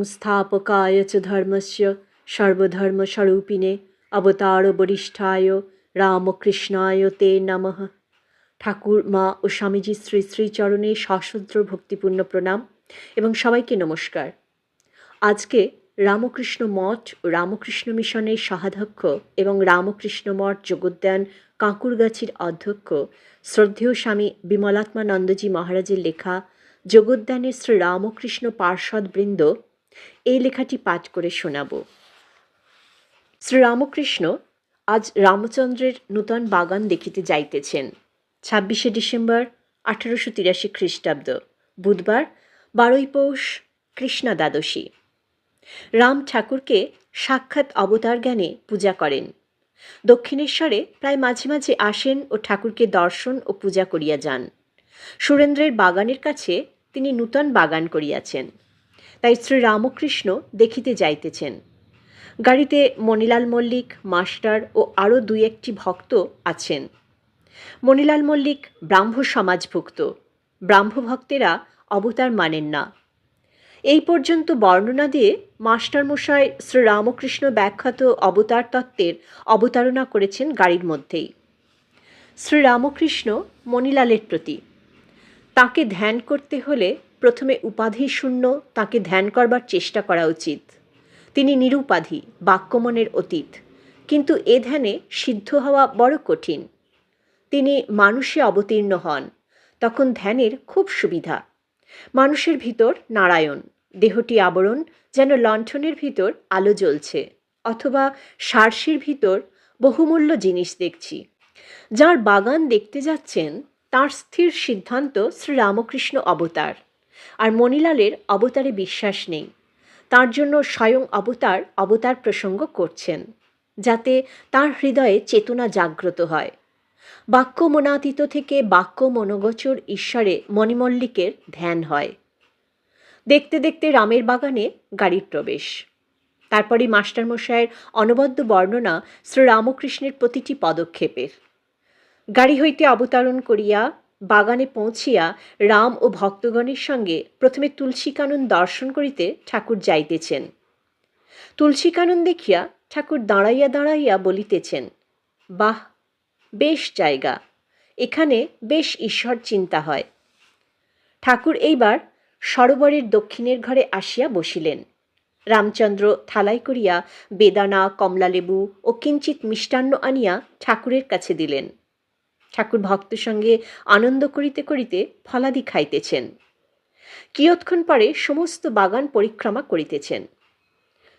সংস্থাপকায় চ ধর্মস্য সর্বধর্মস্বরূপিণে অবতার বরিষ্ঠায় রামকৃষ্ণায় তে নমঃ ঠাকুর মা ও স্বামীজি শ্রী শ্রীচরণে সশদ্র ভক্তিপূর্ণ প্রণাম এবং সবাইকে নমস্কার। আজকে রামকৃষ্ণ মঠ ও রামকৃষ্ণ মিশনের সহাধ্যক্ষ এবং রামকৃষ্ণ মঠ যোগোদ্যান কাঁকুরগাছির অধ্যক্ষ শ্রদ্ধেয় স্বামী বিমলাত্মানন্দজি মহারাজের লেখা যোগোদ্যানের শ্রী রামকৃষ্ণ পার্ষদবৃন্দ এই লেখাটি পাঠ করে শোনাব। শ্রীরামকৃষ্ণ আজ রামচন্দ্রের নূতন বাগান দেখিতে যাইতেছেন। ছাব্বিশে ডিসেম্বর আঠারোশো তিরাশি খ্রিস্টাব্দ, বুধবার, বারোই পৌষ, কৃষ্ণা দ্বাদশী। রাম ঠাকুরকে সাক্ষাৎ অবতার জ্ঞানে পূজা করেন। দক্ষিণেশ্বরে প্রায় মাঝে মাঝে আসেন ও ঠাকুরকে দর্শন ও পূজা করিয়া যান। সুরেন্দ্রের বাগানের কাছে তিনি নূতন বাগান করিয়াছেন। তাই শ্রী রামকৃষ্ণ দেখিতে যাইতেছেন। গাড়িতে মণিলাল মল্লিক, মাস্টার ও আরও দুই একটি ভক্ত আছেন। মণিলাল মল্লিক ব্রাহ্ম সমাজভুক্ত। ব্রাহ্ম ভক্তেরা অবতার মানেন না। এই পর্যন্ত বর্ণনা দিয়ে মাস্টারমশাই শ্রী রামকৃষ্ণ ব্যাখ্যাত অবতার তত্ত্বের অবতারণা করেছেন গাড়ির মধ্যেই। শ্রী রামকৃষ্ণ মণিলালের প্রতি। তাকে ধ্যান করতে হলে প্রথমে উপাধি শূন্য তাকে ধ্যান করবার চেষ্টা করা উচিত। তিনি নিরুপাধি, বাক্যমনের অতীত। কিন্তু এ ধ্যানে সিদ্ধ হওয়া বড় কঠিন। তিনি মানুষে অবতীর্ণ হন, তখন ধ্যানের খুব সুবিধা। মানুষের ভিতর নারায়ণ, দেহটি আবরণ যেন লণ্ঠনের ভিতর আলো জ্বলছে, অথবা সারসির ভিতর বহুমূল্য জিনিস দেখছি। যার বাগান দেখতে যাচ্ছেন, তার স্থির সিদ্ধান্ত শ্রীরামকৃষ্ণ অবতার। আর মণিলালের অবতারে বিশ্বাস নেই। তার জন্য স্বয়ং অবতার অবতার প্রসঙ্গ করছেন, যাতে তার হৃদয়ে চেতনা জাগ্রত হয়। বাক্য মনাতীত থেকে বাক্য মনোগোচর ঈশ্বরে মণিমল্লিকের ধ্যান হয়। দেখতে দেখতে রামের বাগানে গাড়ির প্রবেশ। তারপরে মাস্টারমশাইয়ের অনবদ্য বর্ণনা শ্রীরামকৃষ্ণের প্রতিটি পদক্ষেপের। গাড়ি হইতে অবতরণ করিয়া বাগানে পৌঁছিয়া রাম ও ভক্তগণের সঙ্গে প্রথমে তুলসীকানন দর্শন করিতে ঠাকুর যাইতেছেন। তুলসীকানন দেখিয়া ঠাকুর দাঁড়াইয়া দাঁড়াইয়া বলিতেছেন, বাহ, বেশ জায়গা, এখানে বেশ ঈশ্বর চিন্তা হয়। ঠাকুর এইবার সরোবরের দক্ষিণের ঘরে আসিয়া বসিলেন। রামচন্দ্র থালাই করিয়া বেদানা, কমলালেবু ও কিঞ্চিত মিষ্টান্ন আনিয়া ঠাকুরের কাছে দিলেন। ঠাকুর ভক্ত সঙ্গে আনন্দ করিতে করিতে ফলাদি খাইতেছেন। কিয়ৎক্ষণ পরে সমস্ত বাগান পরিক্রমা করিতেছেন।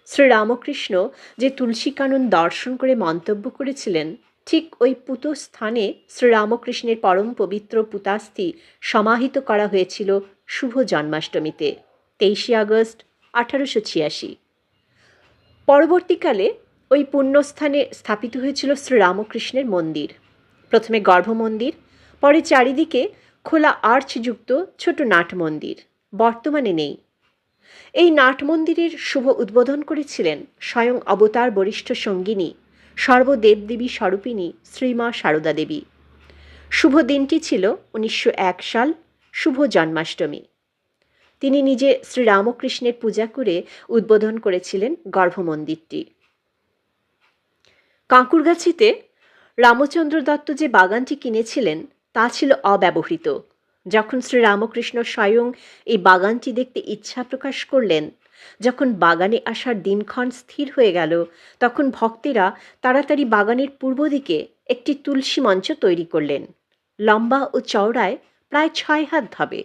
শ্রীরামকৃষ্ণ যে তুলসী তুলসীকানন দর্শন করে মন্তব্য করেছিলেন, ঠিক ওই পুত স্থানে শ্রীরামকৃষ্ণের পরম পবিত্র পুতাস্থি সমাহিত করা হয়েছিল শুভ জন্মাষ্টমীতে, তেইশে আগস্ট, আঠারোশো ছিয়াশি। পরবর্তীকালে ওই পুণ্যস্থানে স্থাপিত হয়েছিল শ্রীরামকৃষ্ণের মন্দির। প্রথমে গর্ভমন্দির পরে চারিদিকে খোলা আর্চযুক্ত ছোট নাট মন্দির, বর্তমানে নেই। এই নাট মন্দিরের শুভ উদ্বোধন করেছিলেন স্বয়ং অবতার বরিষ্ঠ সঙ্গিনী, সর্বদেবদেবী স্বরূপিণী শ্রীমা সারদা দেবী। শুভ দিনটি ছিল উনিশশো এক সাল, শুভ জন্মাষ্টমী। তিনি নিজে শ্রীরামকৃষ্ণের পূজা করে উদ্বোধন করেছিলেন গর্ভমন্দিরটি কাঁকুরগাছিতে রামচন্দ্র দত্ত যে বাগানটি কিনেছিলেন, তা ছিল অব্যবহৃত। যখন শ্রীরামকৃষ্ণ স্বয়ং এই বাগানটি দেখতে ইচ্ছা প্রকাশ করলেন, যখন বাগানে আসার দিনক্ষণ স্থির হয়ে গেল, তখন ভক্তেরা তাড়াতাড়ি বাগানের পূর্ব দিকে একটি তুলসী মঞ্চ তৈরি করলেন। লম্বা ও চওড়ায় প্রায় ছয় হাত হবে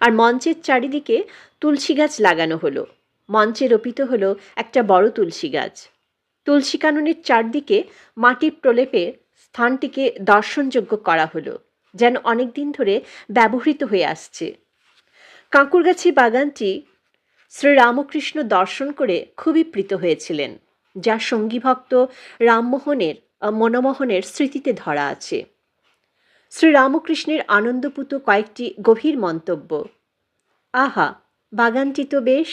আর মঞ্চের চারিদিকে তুলসী গাছ লাগানো হলো। মঞ্চে রোপিত হলো একটা বড় তুলসী গাছ। তুলসী কাননের চারদিকে মাটির প্রলেপে স্থানটিকে দর্শনযোগ্য করা হলো, যেন অনেক দিন ধরে ব্যবহৃত হয়ে আসছে। কাঁকুরগাছি বাগানটি শ্রীরামকৃষ্ণ দর্শন করে খুবই প্রীত হয়েছিলেন, যা সঙ্গীভক্ত রামমোহনের মনমোহনের স্মৃতিতে ধরা আছে। শ্রীরামকৃষ্ণের আনন্দপুত কয়েকটি গভীর মন্তব্য, আহা, বাগানটি তো বেশ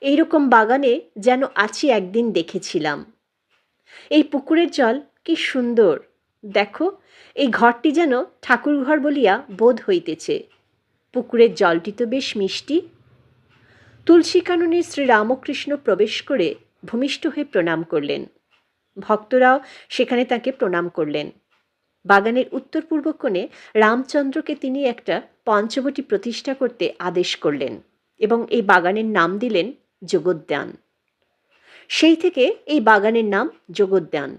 এইরকম বাগানে যেন আছি একদিন দেখেছিলাম। এই পুকুরের জল কি সুন্দর। দেখো, এই ঘরটি যেন ঠাকুরঘর বলিয়া বোধ হইতেছে। পুকুরের জলটি তো বেশ মিষ্টি। তুলসী কাননে শ্রীরামকৃষ্ণ প্রবেশ করে ভূমিষ্ঠ হয়ে প্রণাম করলেন। ভক্তরাও সেখানে তাকে প্রণাম করলেন। বাগানের উত্তর পূর্ব কোণে রামচন্দ্রকে তিনি একটা পঞ্চবটি প্রতিষ্ঠা করতে আদেশ করলেন। এবং এই বাগানের নাম দিলেন যোগোদ্যান সেই থেকে এই বাগানের নাম যোগোদ্যান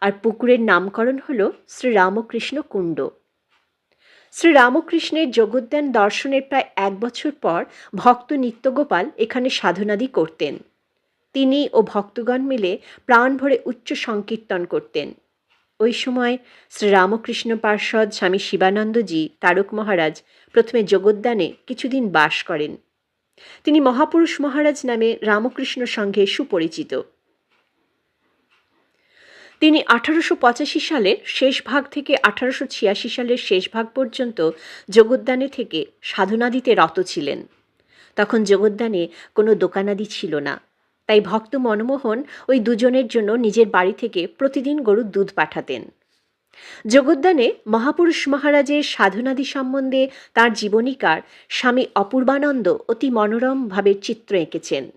আর পুকুরের নামকরণ হল শ্রীরামকৃষ্ণ কুণ্ড। শ্রীরামকৃষ্ণের যোগোদ্যান দর্শনের প্রায় এক বছর পর ভক্ত নিত্যগোপাল এখানে সাধনাদি করতেন। তিনি ও ভক্তগণ মিলে প্রাণ ভরে উচ্চ সংকীর্তন করতেন। ওই সময় শ্রীরামকৃষ্ণ পার্ষদ স্বামী শিবানন্দজি, তারক মহারাজ প্রথমে যোগোদ্যানে কিছুদিন বাস করেন। তিনি মহাপুরুষ মহারাজ নামে রামকৃষ্ণ সংঘে সুপরিচিত। তিনি আঠারোশো পঁচাশি সালের শেষ ভাগ থেকে আঠারোশো ছিয়াশি সালের শেষ ভাগ পর্যন্ত যোগোদ্যানে থেকে সাধনাদিতে রত ছিলেন। তখন যোগোদ্যানে কোনো দোকানাদি ছিল না। তাই ভক্ত মনমোহন ওই দুজনের জন্য নিজের বাড়ি থেকে প্রতিদিন গরুর দুধ পাঠাতেন। যোগোদ্যানে মহাপুরুষ মহারাজের সাধনাদি সম্বন্ধে তার জীবনীকার স্বামী অপূর্বানন্দ অতি মনোরমভাবে চিত্র এঁকেছেন।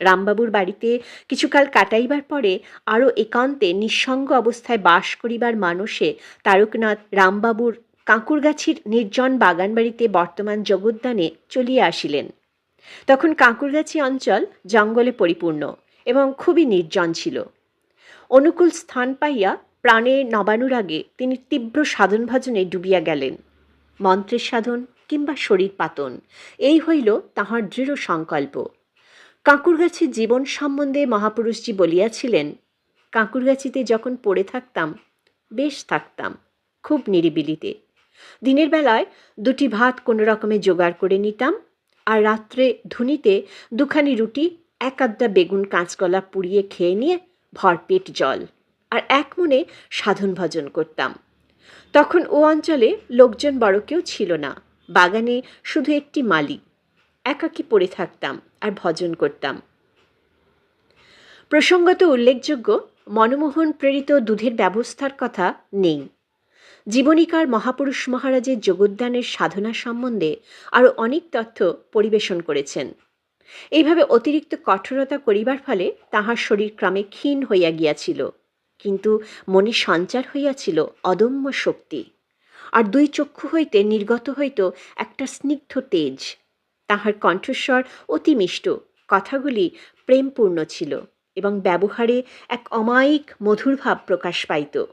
রামবাবুর বাড়িতে কিছুকাল কাটাইবার পরে আরও একান্তে নিঃসঙ্গ অবস্থায় বাস করিবার মানুষে তারকনাথ রামবাবুর কাঁকুরগাছির নির্জন বাগানবাড়িতে বর্তমান জগদ্দানে চলিয়া আসিলেন। তখন কাঁকুরগাছি অঞ্চল জঙ্গলে পরিপূর্ণ এবং খুবই নির্জন ছিল। অনুকূল স্থান পাইয়া প্রাণে নবানুরাগে তিনি তীব্র সাধন ভজনে ডুবিয়া গেলেন। মন্ত্রের সাধন কিংবা শরীর পাতন, এই হইল তাহার দৃঢ় সংকল্প। কাঁকুরগাছির জীবন সম্বন্ধে মহাপুরুষজি বলিয়াছিলেন, কাঁকুরগাছিতে যখন পড়ে থাকতাম, বেশ থাকতাম, খুব নিরিবিলিতে। দিনের বেলায় দুটি ভাত কোনো রকমে জোগাড় করে নিতাম, আর রাত্রে ধুনিতে দুখানি রুটি, এক আধটা বেগুন কাঁচকলা পুড়িয়ে খেয়ে নিয়ে ভরপেট জল। আর এক মনে সাধন ভজন করতাম। তখন ও অঞ্চলে লোকজন বড় কেউ ছিল না। বাগানে শুধু একটি মালি। একাকি পড়ে থাকতাম আর ভজন করতাম। প্রসঙ্গত উল্লেখযোগ্য, মনমোহন প্রেরিত দুধের ব্যবস্থার কথা নেই। জীবনীকার মহাপুরুষ মহারাজের যোগোদ্যানের সাধনা সম্বন্ধে আরও অনেক তথ্য পরিবেশন করেছেন। এইভাবে অতিরিক্ত কঠোরতা করিবার ফলে তাহার শরীর ক্রমে ক্ষীণ হইয়া গিয়াছিল। কিন্তু মনে সঞ্চার হইয়াছিল অদম্য শক্তি। আর দুই চক্ষু হইতে নির্গত হইত একটা স্নিগ্ধ তেজ। তাহার কণ্ঠস্বর অতি মিষ্ট কথাগুলি প্রেমপূর্ণ ছিল এবং ব্যবহারে এক অমায়িক মধুর ভাব প্রকাশ পাইত।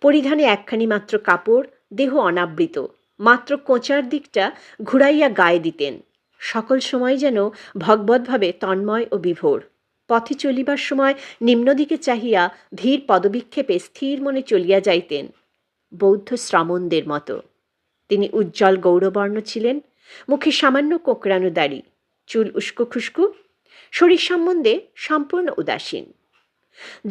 পরিধানে একখানি মাত্র কাপড়, দেহ অনাবৃত, মাত্র কোঁচার দিকটা ঘুরাইয়া গায়ে দিতেন। সকল সময় যেন ভগবতভাবে তন্ময় ও বিভোর। পথে চলিবার সময় নিম্নদিকে চাহিয়া ধীর পদবিক্ষেপে স্থির মনে চলিয়া যাইতেন, বৌদ্ধ শ্রমণদের মতো। তিনি উজ্জ্বল গৌরবর্ণ ছিলেন, মুখে সামান্য কোকড়ানো দাড়ি চুল উস্কো খুস্কু, শরীর সম্বন্ধে সম্পূর্ণ উদাসীন।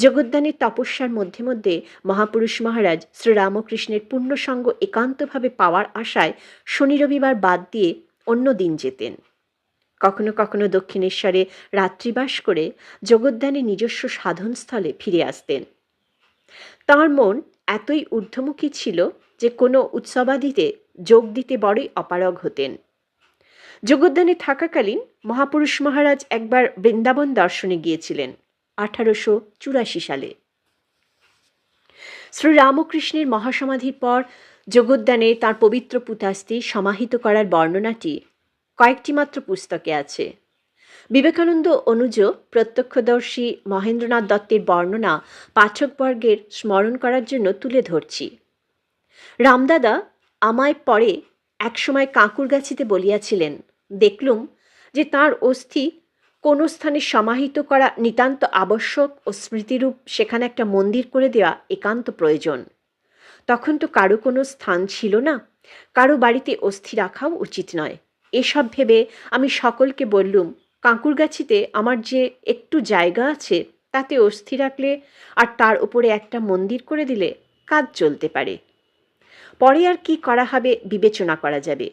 জগদ্দানের তপস্যার মধ্যে মধ্যে মহাপুরুষ মহারাজ শ্রীরামকৃষ্ণের পূর্ণসঙ্গ একান্তভাবে পাওয়ার আশায় শনি রবিবার বাদ দিয়ে অন্য দিন যেতেন। কখনো কখনো দক্ষিণেশ্বরে রাত্রিবাস করে জগদ্দানে নিজস্ব সাধনস্থলে ফিরে আসতেন। তাঁর মন এতই ঊর্ধ্বমুখী ছিল যে কোনো উৎসবাদিতে যোগ দিতে বড়ই অপারগ হতেন। যোগোদ্যানে থাকাকালীন মহাপুরুষ মহারাজ একবার বৃন্দাবন দর্শনে গিয়েছিলেন, আঠারোশো চুরাশি সালে। শ্রী রামকৃষ্ণের মহাসমাধির পর যোগোদ্যানে তার পবিত্র পুতাস্তি সমাহিত করার বর্ণনাটি কয়েকটি মাত্র পুস্তকে আছে। বিবেকানন্দ অনুজ প্রত্যক্ষদর্শী মহেন্দ্রনাথ দত্তের বর্ণনা পাঠকবর্গের স্মরণ করার জন্য তুলে ধরছি। রামদাদা আমায় পরে একসময় কাঁকুরগাছিতে বলিয়াছিলেন, দেখলুম যে তার অস্থি কোনো স্থানে সমাহিত করা নিতান্ত আবশ্যক ও স্মৃতিরূপ সেখানে একটা মন্দির করে দেওয়া একান্ত প্রয়োজন। তখন তো কারও কোনো স্থান ছিল না, কারও বাড়িতে অস্থি রাখাও উচিত নয়। এসব ভেবে আমি সকলকে বললুম, কাঁকুরগাছিতে আমার যে একটু জায়গা আছে, তাতে অস্থি রাখলে আর তার উপরে একটা মন্দির করে দিলে কাজ চলতে পারে। পরে আর কি করা হবে বিবেচনা করা যাবে।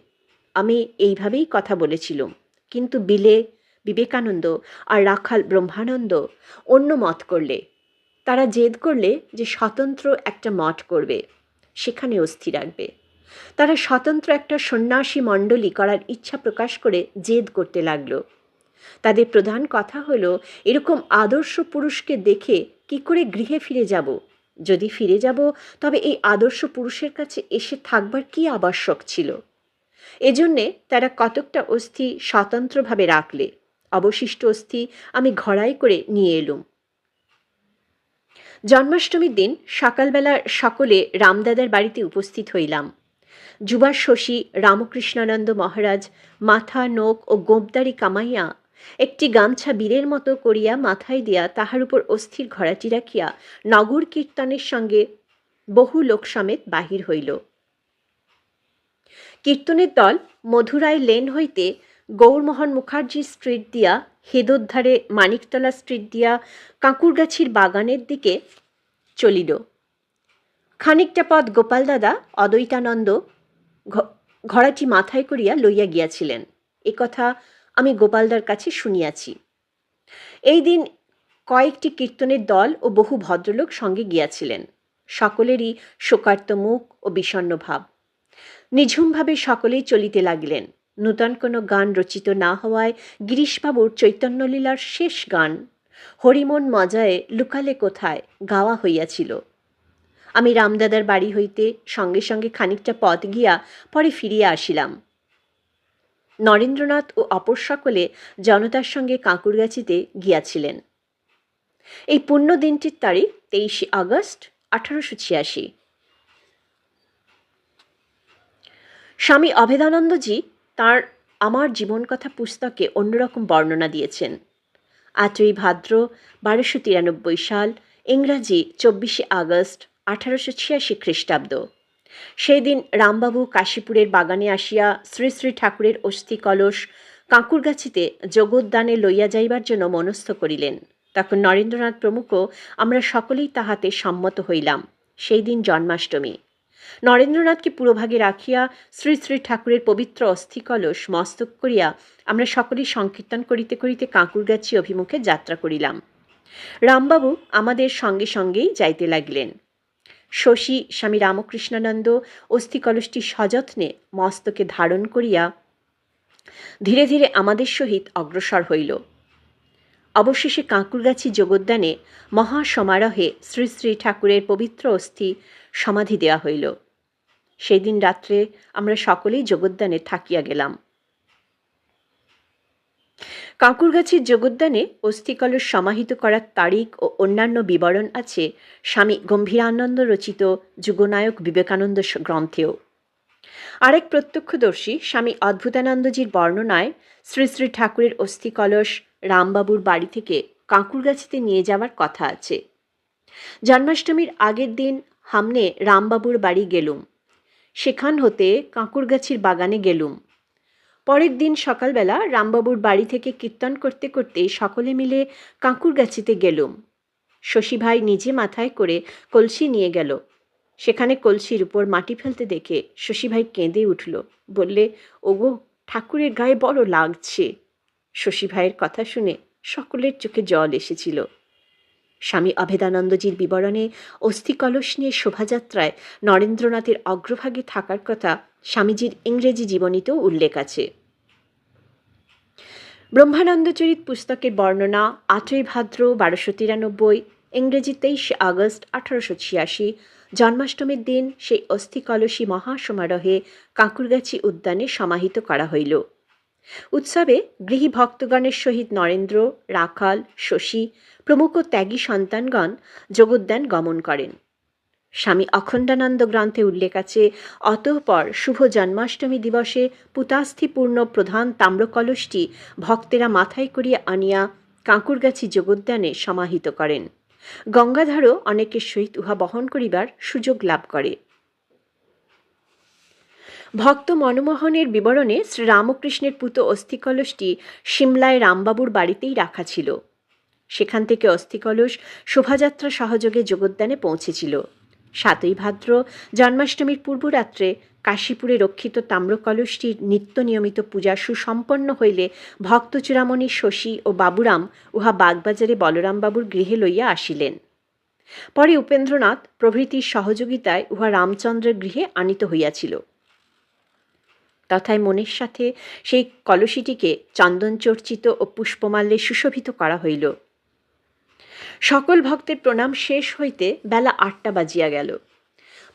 আমি এইভাবেই কথা বলেছিলাম। কিন্তু বিলে, বিবেকানন্দ আর রাখাল ব্রহ্মানন্দ অন্য মত করলে। তারা জেদ করলে যে স্বতন্ত্র একটা মঠ করবে, সেখানে অস্থি রাখবে। তারা স্বতন্ত্র একটা সন্ন্যাসী মণ্ডলী করার ইচ্ছা প্রকাশ করে জেদ করতে লাগল। তাদের প্রধান কথা হলো, এরকম আদর্শ পুরুষকে দেখে কি করে গৃহে ফিরে যাব? যদি ফিরে যাব, তবে এই আদর্শ পুরুষের কাছে এসে থাকবার কি আবশ্যক ছিল? এজন্যে তারা কতকটা অস্থি স্বতন্ত্রভাবে রাখলে। অবশিষ্ট অস্থি আমি ঘড়াই করে নিয়ে এলুম। জন্মাষ্টমীর দিন সকালবেলা সকলে রামদাদার বাড়িতে উপস্থিত হইলাম। যুবা শশী, রামকৃষ্ণানন্দ মহারাজ, মাথা নোক ও গোপদারি কামাইয়া একটি গামছা বীরের মতো করিয়া মাথায় দিয়া তাহার উপর অস্থির ঘরাটি রাখিয়া নগর কীর্তনের সঙ্গে বহু লোক সমেত বাহির হইল। কীর্তনের দল মধুরাই লেন হইতে গৌরমোহন মুখার্জি স্ট্রিট দিয়া, হেদোদ্ধারে মানিকতলা স্ট্রিট দিয়া কাঁকুরগাছির বাগানের দিকে চলিল। খানিকটা পথ গোপাল দাদা, অদ্বৈতানন্দ ঘোড়াটি মাথায় করিয়া লইয়া গিয়াছিলেন। এ কথা আমি গোপালদার কাছে শুনিয়াছি। এই দিন কয়েকটি কীর্তনের দল ও বহু ভদ্রলোক সঙ্গে গিয়াছিলেন। সকলেরই শোকার্ত মুখ ও বিষণ্ণ ভাব। নিঝুমভাবে সকলেই চলিতে লাগিলেন। নূতন কোনো গান রচিত না হওয়ায় গিরিশবাবুর চৈতন্যলীলার শেষ গান, হরিমন মজায় লুকালে কোথায়? গাওয়া হইয়াছিল। আমি রামদাদার বাড়ি হইতে সঙ্গে সঙ্গে খানিকটা পথ গিয়া পরে ফিরিয়া আসিলাম। নরেন্দ্রনাথ ও অপর সকলে জনতার সঙ্গে কাঁকুরগাছিতে গিয়াছিলেন। এই পুণ্য দিনটির তারিখ তেইশে আগস্ট আঠারোশো ছিয়াশি। স্বামী অভেদানন্দজি তার আমার জীবন কথা পুস্তকে অন্যরকম বর্ণনা দিয়েছেন। আটই ভাদ্র বারোশো তিরানব্বই সাল, ইংরাজি চব্বিশে আগস্ট আঠারোশো ছিয়াশি খ্রিস্টাব্দ। সেই দিন রামবাবু কাশীপুরের বাগানে আসিয়া শ্রী শ্রী ঠাকুরের অস্থি কলস কাঁকুরগাছিতে জগোদ্যানে লইয়া যাইবার জন্য মনস্থ করিলেন। তখন নরেন্দ্রনাথ প্রমুখ আমরা সকলেই তাহাতে সম্মত হইলাম সেই দিন জন্মাষ্টমী। নরেন্দ্রনাথকে পুরোভাগে রাখিয়া শ্রী শ্রী ঠাকুরের পবিত্র অস্থি কলস মস্তক করিয়া আমরা সকলেই সংকীর্তন করিতে করিতে কাঁকুরগাছি অভিমুখে যাত্রা করিলাম। রামবাবু আমাদের সঙ্গে সঙ্গেই যাইতে লাগিলেন। শশী স্বামী রামকৃষ্ণানন্দ অস্থি কলসটি সযত্নে মস্তকে ধারণ করিয়া ধীরে ধীরে আমাদের সহিত অগ্রসর হইল। অবশেষে কাঁকুরগাছি যোগোদ্যানে মহাসমারোহে শ্রী শ্রী ঠাকুরের পবিত্র অস্থি সমাধি দেওয়া হইল। সেই দিন রাত্রে আমরা সকলেই যোগোদ্যানে থাকিয়া গেলাম। কাঁকুরগাছির যোগোদ্যানে অস্থিকলস সমাহিত করার তারিখ ও অন্যান্য বিবরণ আছে স্বামী গম্ভীরানন্দ রচিত যুগনায়ক বিবেকানন্দ গ্রন্থেও। আরেক প্রত্যক্ষদর্শী স্বামী অদ্ভুতানন্দজির বর্ণনায় শ্রী শ্রী ঠাকুরের অস্থি কলস রামবাবুর বাড়ি থেকে কাঁকুরগাছিতে নিয়ে যাওয়ার কথা আছে। জন্মাষ্টমীর আগের দিন হামনে রামবাবুর বাড়ি গেলুম। সেখান হতে কাঁকুরগাছির বাগানে গেলুম। পরের দিন সকালবেলা রামবাবুর বাড়ি থেকে কীর্তন করতে করতে সকলে মিলে কাঁকুরগাছিতে গেলুম। শশীভাই নিজে মাথায় করে কলসি নিয়ে গেল। সেখানে কলসির উপর মাটি ফেলতে দেখে শশীভাই কেঁদে উঠল। বললে, ওগো, ঠাকুরের গায়ে বড় লাগছে। শশীভাইয়ের কথা শুনে সকলের চোখে জল এসেছিল। স্বামী অভেদানন্দজির বিবরণে অস্থি কলস নিয়ে শোভাযাত্রায় নরেন্দ্রনাথের অগ্রভাগে থাকার কথা স্বামীজির ইংরেজি জীবনীতেও উল্লেখ আছে। ব্রহ্মানন্দচরিত পুস্তকের বর্ণনা আটই ভাদ্র বারোশো তিরানব্বই, ইংরেজি তেইশে আগস্ট আঠারোশো ছিয়াশি, জন্মাষ্টমীর দিন সেই অস্থি কলসী মহাসমারোহে কাঁকুরগাছি উদ্যানে সমাহিত করা হইল। উৎসবে গৃহী ভক্তগণের সহিত নরেন্দ্র, রাখাল, শশী, প্রমুখ ত্যাগী সন্তানগণ যোগোদ্যান গমন করেন। স্বামী অখণ্ডানন্দ গ্রন্থে উল্লেখ আছে, অতঃপর শুভ জন্মাষ্টমী দিবসে পুতাস্থিপূর্ণ প্রধান তাম্রকলসটি ভক্তেরা মাথায় করিয়া আনিয়া কাঁকুরগাছি যোগোদ্যানে সমাহিত করেন। গঙ্গাধারও অনেকের সহিত উহা বহন করিবার সুযোগ লাভ করে। ভক্ত মনমোহনের বিবরণে শ্রীরামকৃষ্ণের পুত অস্থিকলসটি সিমলায় রামবাবুর বাড়িতেই রাখা ছিল। সেখান থেকে অস্থিকলস শোভাযাত্রা সহযোগে যোগোদ্যানে পৌঁছেছিল। সাতই ভাদ্র জন্মাষ্টমীর পূর্বরাত্রে কাশীপুরে রক্ষিত তাম্রকলসটির নিত্য নিয়মিত পূজা সুসম্পন্ন হইলে ভক্ত চূড়ামণি শশী ও বাবুরাম উহা বাগবাজারে বলরামবাবুর গৃহে লইয়া আসিলেন। পরে উপেন্দ্রনাথ প্রভৃতির সহযোগিতায় উহা রামচন্দ্রের গৃহে আনিত হইয়াছিল। তথায় মনের সাথে সেই কলসিটিকে চন্দন চর্চিত ও পুষ্পমাল্যে সুশোভিত করা হইল। সকল ভক্তের প্রণাম শেষ হইতে বেলা আটটা বাজিয়া গেল।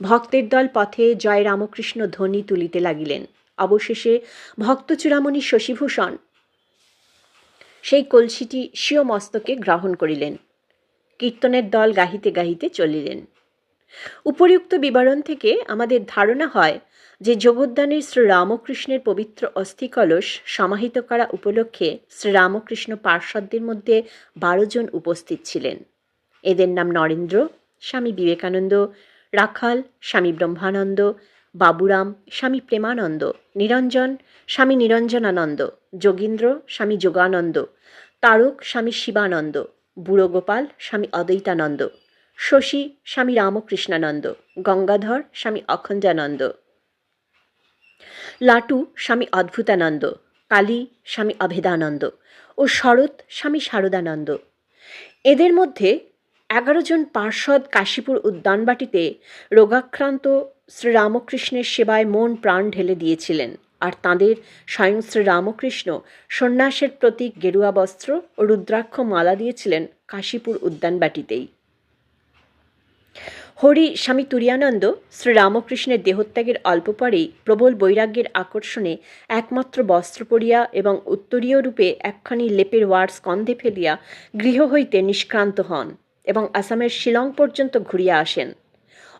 ভক্তের দল পথে জয় রামকৃষ্ণ ধ্বনি তুলিতে লাগিলেন। অবশেষে ভক্ত চূড়ামণি শশীভূষণ সেই কলসিটি স্বীয় মস্তকে গ্রহণ করিলেন। কীর্তনের দল গাহিতে গাহিতে চলিলেন। উপরিউক্ত বিবরণ থেকে আমাদের ধারণা হয় যে জগদ্দানের শ্রীরামকৃষ্ণের পবিত্র অস্থিকলস সমাহিত করা উপলক্ষে শ্রীরামকৃষ্ণ পার্শ্বদের মধ্যে বারো জন উপস্থিত ছিলেন। এদের নাম নরেন্দ্র, স্বামী বিবেকানন্দ, রাখাল, স্বামী ব্রহ্মানন্দ, বাবুরাম, স্বামী প্রেমানন্দ, নিরঞ্জন, স্বামী নিরঞ্জনানন্দ, যোগীন্দ্র, স্বামী যোগানন্দ, তারক, স্বামী শিবানন্দ, বুড়োগোপাল, স্বামী অদ্বৈতানন্দ, শশী, স্বামী রামকৃষ্ণানন্দ, গঙ্গাধর, স্বামী অখণ্ডানন্দ। লাটু স্বামী অদ্ভুতানন্দ, কালী স্বামী অভেদানন্দ ও শরৎ স্বামী শারদানন্দ। এদের মধ্যে এগারো জন পার্ষদ কাশীপুর উদ্যানবাটিতে রোগাক্রান্ত শ্রীরামকৃষ্ণের সেবায় মন প্রাণ ঢেলে দিয়েছিলেন আর তাঁদের স্বয়ং শ্রীরামকৃষ্ণ সন্ন্যাসের প্রতীক গেরুয়া বস্ত্র ও রুদ্রাক্ষ মালা দিয়েছিলেন কাশীপুর উদ্যানবাটিতেই। হরি, স্বামী তুরিয়ানন্দ শ্রীরামকৃষ্ণের দেহত্যাগের অল্প পরেই প্রবল বৈরাগ্যের আকর্ষণে একমাত্র বস্ত্র পরিয়া এবং উত্তরীয় রূপে একখানি লেপের ওয়ার স্কন্ধে ফেলিয়া গৃহ হইতে নিষ্ক্রান্ত হন এবং আসামের শিলং পর্যন্ত ঘুরিয়া আসেন।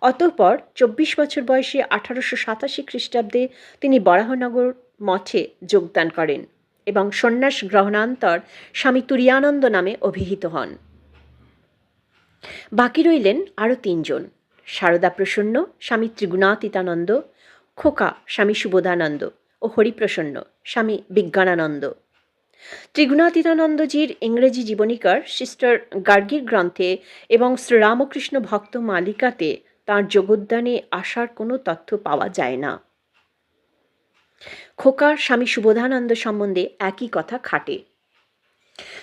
অতঃপর চব্বিশ বছর বয়সে আঠারোশো সাতাশি খ্রিস্টাব্দে তিনি বরাহনগর মঠে যোগদান করেন এবং সন্ন্যাস গ্রহণান্তর স্বামী তুরিয়ানন্দ নামে অভিহিত হন। বাকি রইলেন আরও তিনজন। সারদা প্রসন্ন, স্বামী ত্রিগুণাতীতানন্দ খোকা, স্বামী সুবোধানন্দ ও হরিপ্রসন্ন, স্বামী বিজ্ঞানানন্দ। ত্রিগুণাতীতানন্দজির ইংরেজি জীবনীকার সিস্টার গার্গীর গ্রন্থে এবং শ্রীরামকৃষ্ণ ভক্ত মালিকাতে তাঁর যোগদানে আসার কোনো তথ্য পাওয়া যায় না। খোকার স্বামী সুবোধানন্দ সম্বন্ধে একই কথা খাটে।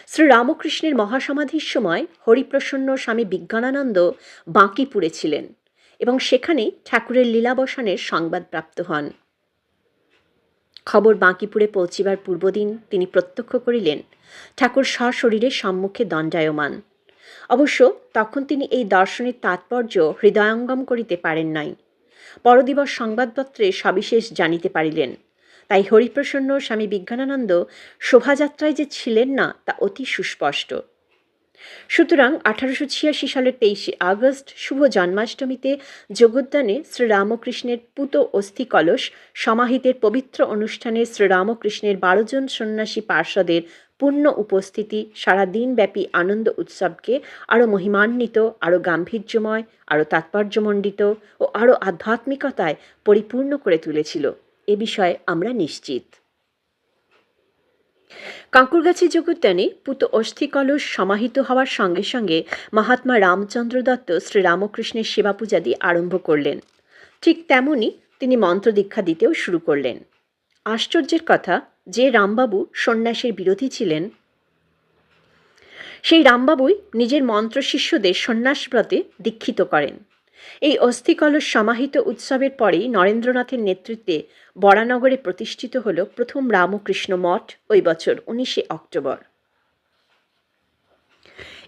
শ্রীরামকৃষ্ণের মহাসমাধির সময় হরিপ্রসন্ন স্বামী বিজ্ঞানানন্দ বাঁকিপুরে ছিলেন এবং সেখানে ঠাকুরের লীলাবসানের সংবাদ প্রাপ্ত হন। খবর বাঁকিপুরে পৌঁছিবার পূর্বদিন তিনি প্রত্যক্ষ করিলেন, ঠাকুর সশরীরে সম্মুখে দণ্ডায়মান। অবশ্য তখন তিনি এই দর্শনের তাৎপর্য হৃদয়ঙ্গম করিতে পারেন নাই। পরদিবস সংবাদপত্রে সবিশেষ জানিতে পারিলেন। তাই হরিপ্রসন্ন স্বামী বিজ্ঞানানন্দ শোভাযাত্রায় যে ছিলেন না, তা অতি সুস্পষ্ট। সুতরাং আঠারোশো ছিয়াশি সালের তেইশে আগস্ট শুভ জন্মাষ্টমীতে যোগোদ্যানে শ্রীরামকৃষ্ণের পুত অস্থি কলস সমাহিতের পবিত্র অনুষ্ঠানে শ্রীরামকৃষ্ণের বারো জন সন্ন্যাসী পার্ষদের পূর্ণ উপস্থিতি, সারা দিনব্যাপী আনন্দ উৎসবকে আরও মহিমান্বিত, আরও গাম্ভীর্যময়, আরও তাৎপর্যমণ্ডিত ও আরও আধ্যাত্মিকতায় পরিপূর্ণ করে তুলেছিল। এ বিষয়ে আমরা নিশ্চিত। কাঁকুরগাছি জগদ্যানে পুত অস্থিকলস সমাহিত হওয়ার সঙ্গে সঙ্গে মহাত্মা রামচন্দ্র দত্ত শ্রীরামকৃষ্ণের সেবা পূজাদি আরম্ভ করলেন। ঠিক তেমনই তিনি মন্ত্র দীক্ষা দিতেও শুরু করলেন। আশ্চর্যের কথা, যে রামবাবু সন্ন্যাসের বিরোধী ছিলেন, সেই রামবাবুই নিজের মন্ত্র শিষ্যদের সন্ন্যাসব্রতে দীক্ষিত করেন। এই অস্থিকলস সমাহিত উৎসবের পরেই নরেন্দ্রনাথের নেতৃত্বে বরানগরে প্রতিষ্ঠিত হল প্রথম রামকৃষ্ণ মঠ ওই বছর উনিশে অক্টোবর।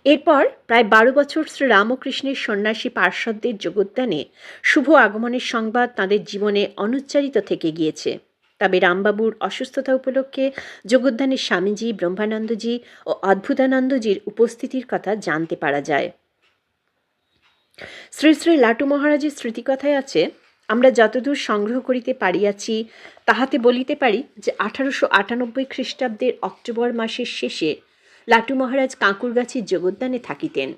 এরপর প্রায় বারো বছর শ্রী রামকৃষ্ণের সন্ন্যাসী পার্শ্বদের যোগদানে শুভ আগমনের সংবাদ তাঁদের জীবনে অনুচ্চারিত থেকে গিয়েছে। তবে রামবাবুর অসুস্থতা উপলক্ষে যোগদানের স্বামীজি, ব্রহ্মানন্দজি ও অদ্ভুতানন্দজির উপস্থিতির কথা জানতে পারা যায়। শ্রী শ্রী লাটু মহারাজের স্মৃতিকথায় আছে, আমরা যতদূর সংগ্রহ করিতে পারিয়াছি, তাহাতে বলিতে পারি যে আঠারোশো আটানব্বই খ্রিস্টাব্দের অক্টোবর মাসের শেষে লাটু মহারাজ কাঁকুরগাছির যোগদানে থাকিতেন।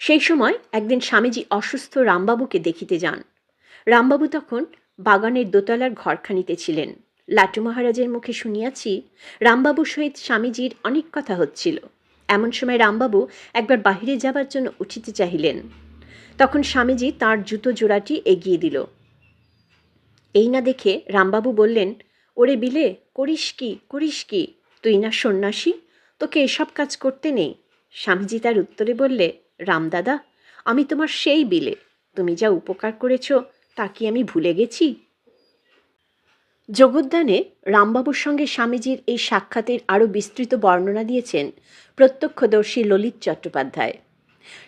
সেই সময় একদিন স্বামীজি অসুস্থ রামবাবুকে দেখিতে যান। রামবাবু তখন বাগানের দোতলার ঘরখানিতে ছিলেন। লাটু মহারাজের মুখে শুনিয়াছি, রামবাবুর সহিত স্বামীজির অনেক কথা হচ্ছিল। এমন সময় রামবাবু একবার বাহিরে যাবার জন্য উঠিতে চাহিলেন। তখন স্বামীজি তার জুতো জোড়াটি এগিয়ে দিল। এই না দেখে রামবাবু বললেন, ওরে বিলে, করিস কি করিস কি? তুই না সন্ন্যাসী? তোকে এসব কাজ করতে নেই? স্বামীজি তার উত্তরে বললে রামদাদা আমি তোমার সেই বিলে। তুমি যা উপকার করেছ, তা কি আমি ভুলে গেছি? যোগোদ্যানে রামবাবুর সঙ্গে স্বামীজির এই সাক্ষাতের আরও বিস্তৃত বর্ণনা দিয়েছেন প্রত্যক্ষদর্শী ললিত চট্টোপাধ্যায়।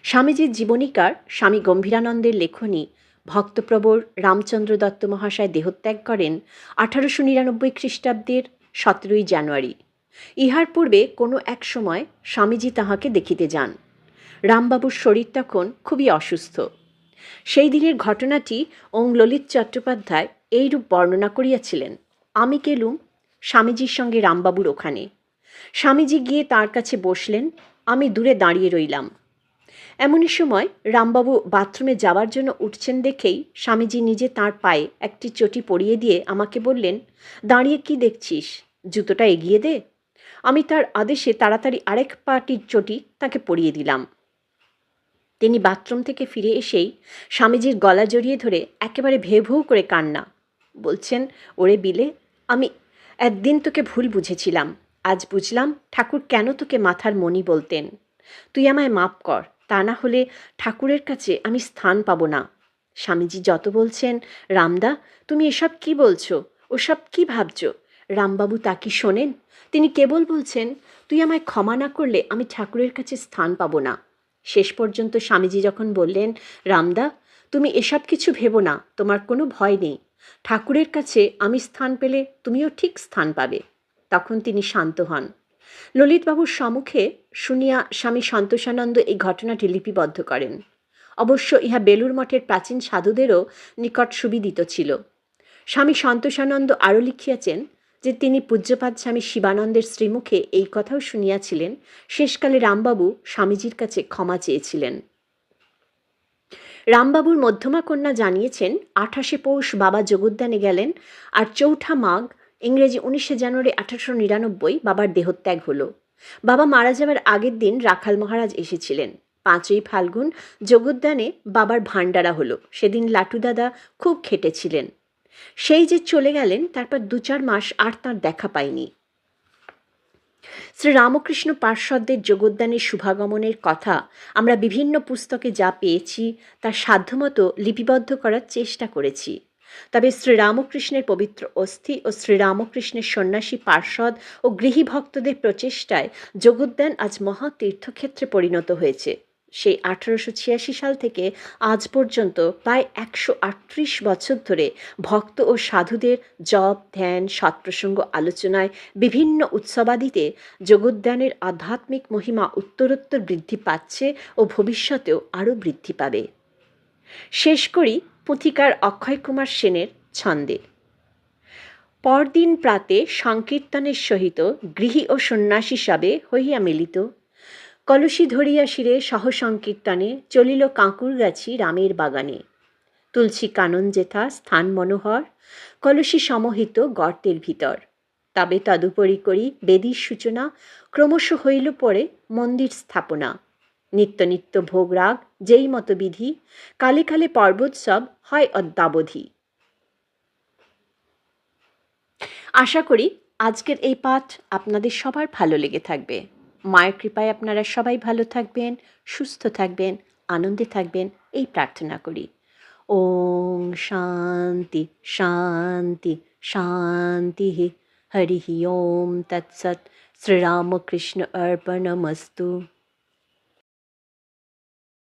স্বামীজির জীবনীকার স্বামী গম্ভীরানন্দের লেখনী ভক্তপ্রবর রামচন্দ্র দত্ত মহাশয় দেহত্যাগ করেন আঠারোশো নিরানব্বই খ্রিস্টাব্দের সতেরোই জানুয়ারি। ইহার পূর্বে কোনো এক সময় স্বামীজি তাহাকে দেখিতে যান। রামবাবুর শরীর তখন খুবই অসুস্থ। সেই দিনের ঘটনাটি ওং ললিত চট্টোপাধ্যায় এইরূপ বর্ণনা করিয়াছিলেন। আমি গেলুম স্বামীজির সঙ্গে রামবাবুর ওখানে। স্বামীজি গিয়ে তার কাছে বসলেন, আমি দূরে দাঁড়িয়ে রইলাম। এমনই সময় রামবাবু বাথরুমে যাওয়ার জন্য উঠছেন দেখেই স্বামীজি নিজে তার পায়ে একটি চটি পরিয়ে দিয়ে আমাকে বললেন, দাঁড়িয়ে কি দেখছিস? জুতোটা এগিয়ে দে। আমি তার আদেশে তাড়াতাড়ি আরেক পাটির চটি তাকে পরিয়ে দিলাম। তিনি বাথরুম থেকে ফিরে এসেই স্বামীজির গলা জড়িয়ে ধরে একেবারে ভেউ করে কান্না। বলছেন, ওরে বিলে, আমি একদিন তোকে ভুল বুঝেছিলাম। আজ বুঝলাম ঠাকুর কেন তোকে মাথার মণি বলতেন। তুই আমায় মাপ কর, তা না হলে ঠাকুরের কাছে আমি স্থান পাবো না। স্বামীজি যত বলছেন, রামদা, তুমি এসব কি বলছো? ওসব কি ভাবছ? রামবাবু তা কি শোনেন? তিনি কেবল বলছেন, তুই আমায় ক্ষমা না করলে আমি ঠাকুরের কাছে স্থান পাবো না। শেষ পর্যন্ত স্বামীজি যখন বললেন, রামদা, তুমি এসব কিছু ভেবো না, তোমার কোনো ভয় নেই। ঠাকুরের কাছে আমি স্থান পেলে তুমিও ঠিক স্থান পাবে। তখন তিনি শান্ত হন। ললিতবাবুর সম্মুখে শুনিয়া স্বামী সন্তোষানন্দ এই ঘটনাটি লিপিবদ্ধ করেন। অবশ্য ইহা বেলুর মঠের প্রাচীন সাধুদেরও নিকট সুবিদিত ছিল। স্বামী সন্তোষানন্দ আরও লিখিয়াছেন যে তিনি পূজ্যপাদ স্বামী শিবানন্দের শ্রীমুখে এই কথাও শুনিয়াছিলেন, শেষকালে রামবাবু স্বামীজির কাছে ক্ষমা চেয়েছিলেন। রামবাবুর মধ্যমা কন্যা জানিয়েছেন, আঠাশে পৌষ বাবা যোগোদ্যানে গেলেন আর চৌঠা মাঘ, ইংরেজি উনিশে জানুয়ারি আঠারোশো নিরানব্বই বাবার দেহত্যাগ হলো। বাবা মারা যাবার আগের দিন রাখাল মহারাজ এসেছিলেন। পাঁচই ফাল্গুন যোগোদ্যানে বাবার ভাণ্ডারা হলো। সেদিন লাটু দাদা খুব খেটেছিলেন। সেই যে চলে গেলেন, তারপর দু চার মাস আর তার দেখা পায়নি শ্রী রামকৃষ্ণ পার্শ্বদের যোগদানের শুভাগমনের কথা আমরা বিভিন্ন পুস্তকে যা পেয়েছি তা সাধ্যমতো লিপিবদ্ধ করার চেষ্টা করেছি। তবে শ্রীরামকৃষ্ণের পবিত্র অস্থি ও শ্রীরামকৃষ্ণের সন্ন্যাসী পার্ষদ ও গৃহী ভক্তদের প্রচেষ্টায় যোগদান আজ মহা তীর্থক্ষেত্রে পরিণত হয়েছে। সেই আঠারোশো ছিয়াশি সাল থেকে আজ পর্যন্ত প্রায় একশো আটত্রিশ বছর ধরে ভক্ত ও সাধুদের জপ, ধ্যান, সৎপ্রসঙ্গ আলোচনায় বিভিন্ন উৎসবাদিতে যোগোদ্যানের আধ্যাত্মিক মহিমা উত্তরোত্তর বৃদ্ধি পাচ্ছে ও ভবিষ্যতেও আরও বৃদ্ধি পাবে। শেষ করি পুঁথিকার অক্ষয় কুমার সেনের ছন্দে। পরদিন প্রাতে সংকীর্তনের সহিত গৃহী ও সন্ন্যাসী সবে হইয়া মিলিত। কলসি ধরিয়া শিরে সহসংকীর্তনে চলিল কাঁকুর গাছি রামের বাগানে। তুলসী কানন জেথা স্থান মনোহর, কলসি সমহিত গর্তের ভিতর। তবে তদুপরি করি বেদির সূচনা, ক্রমশ হইল পরে মন্দির স্থাপনা। নিত্য নিত্য ভোগরাগ যেই মতো বিধি, কালে কালে পর্বোৎসব হয় অদ্যাবধি। আশা করি আজকের এই পাঠ আপনাদের সবার ভালো লেগে থাকবে। মায়ের কৃপায় আপনারা সবাই ভালো থাকবেন, সুস্থ থাকবেন, আনন্দে থাকবেন, এই প্রার্থনা করি। ওং শান্তি শান্তি শান্তি হরি ওম, তৎসৎ। শ্রীরামকৃষ্ণ অর্পণমস্তু।